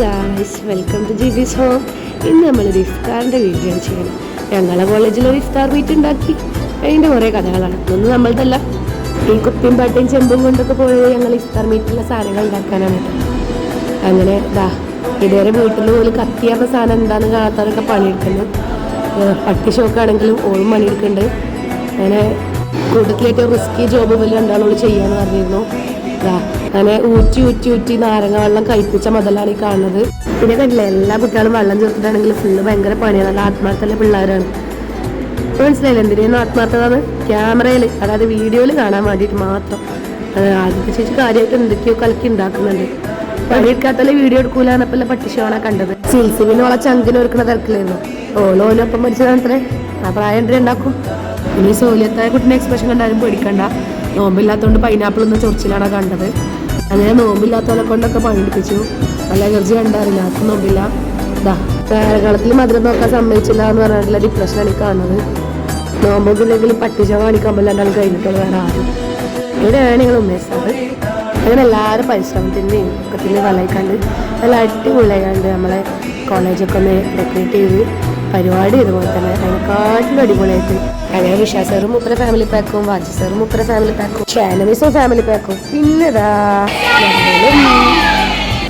Guys welcome to G bis home ഇന്ന് നമ്മളൊരു ഇഫ്താറിന്റെ video ചെയ്യണം ഞങ്ങളെ കോളേജിൽ ഒരു ഇഫ്താർ മീറ്റ് ഉണ്ടാക്കി. അതിന്റെ കുറേ കഥകളാണ് ഇതൊന്നും നമ്മളതല്ല ഈ കുപ്പിയും പാട്ടയും ചെമ്പും കൊണ്ടൊക്കെ പോയത് ഞങ്ങൾ ഇഫ്താർ മീറ്റിലുള്ള സാധനങ്ങൾ ഉണ്ടാക്കാനാണ്. അങ്ങനെ ദാ ഇതുവരെ വീട്ടിൽ പോലും കത്തിയാർന്ന സാധനം എന്താണെന്ന് കാണാത്തവരൊക്കെ പണിയെടുക്കുന്നു. പട്ടി ഷോക്കാണെങ്കിലും ഓളും പണിയെടുക്കുന്നുണ്ട് അങ്ങനെ കൂട്ടത്തിലേറ്റവും റിസ്കി ജോബ് പോലും രണ്ടാളോട് ചെയ്യാമെന്ന് പറഞ്ഞിരുന്നു. അങ്ങനെ ഊറ്റി ഊറ്റി ഊറ്റി നാരങ്ങ വെള്ളം കഴിപ്പിച്ച മുതലാണ് ഈ കാണുന്നത്. പിന്നെ കണ്ടില്ല എല്ലാ കുട്ടികളും വെള്ളം ചേർത്തിട്ടാണെങ്കിൽ ഫുള്ള് ഭയങ്കര പണിയാണ്. നല്ല ആത്മാർത്ഥമുള്ള പിള്ളേരാണ്. മനസ്സിലായില്ല എന്തിനാണ് ആത്മാർത്ഥതാണ് ക്യാമറയിൽ അതായത് വീഡിയോയിൽ കാണാൻ വേണ്ടിയിട്ട് മാത്രം. ആദ്യത്തെ ചേച്ചി കാര്യമായിട്ട് എന്തൊക്കെയോ കലക്കി ഉണ്ടാക്കുന്നുണ്ട്. പണിയെടുക്കാത്തല്ലേ വീഡിയോ എടുക്കൂലാണ് അപ്പം പട്ടിഷോണ കണ്ടത്. സിൽസിവിന് ഓളെ ചങ്കിന് ഒരുക്കണ തിരക്കിലായിരുന്നു. ഓലോനൊപ്പം മരിച്ചതാണത്രേ. ആ പ്രായം ഉണ്ടാക്കും? ഇനി സോലിയത്തായ കുട്ടിനെ എക്സ്പ്രഷൻ കണ്ടാലും പേടിക്കണ്ട. നോമ്പില്ലാത്തതുകൊണ്ട് പൈനാപ്പിൾ ഒന്ന് ചൊറിച്ചിലാണ് കണ്ടത്? അങ്ങനെ നോമ്പില്ലാത്തവരെ കൊണ്ടൊക്കെ പണിയെടുപ്പിച്ചു. നല്ല എനർജി കണ്ടാറില്ല ആർക്കും നോമ്പില്ല. ഇതാ കേരളത്തിൽ മധുരം നോക്കാൻ സമ്മതിച്ചില്ല എന്ന് പറഞ്ഞിട്ടുള്ള ഡിപ്രഷനാണ് ഈ കാണുന്നത്. നോമ്പൊക്കില്ലെങ്കിൽ പട്ടിച്ച കാണിക്കാൻ ആൾ കഴിഞ്ഞിട്ടുള്ള വേറെ ആരും. ഇവിടെയാണ് നിങ്ങൾ ഉമ്മേശാറ് അങ്ങനെ എല്ലാവരും പരിശ്രമത്തിന്റെയും ഒക്കത്തിന്റെ ഫലമായിക്കണ്ട് നല്ല അടിപൊളിയായിട്ട് നമ്മളെ കോളേജൊക്കെ ഒന്ന് ഡെക്കറേറ്റ് ചെയ്ത് പരിപാടി ഇതുപോലെ തന്നെ. അതിനെക്കാട്ടിലും അടിപൊളിയായിട്ട് അങ്ങനെ വിഷാ സാറും മുപ്പര ഫാമിലി പാക്കും വാജി സാറും മുപ്പര ഫാമിലി പാക്കും ഷാനമിസും ഫാമിലി പാക്കും പിന്നെതാ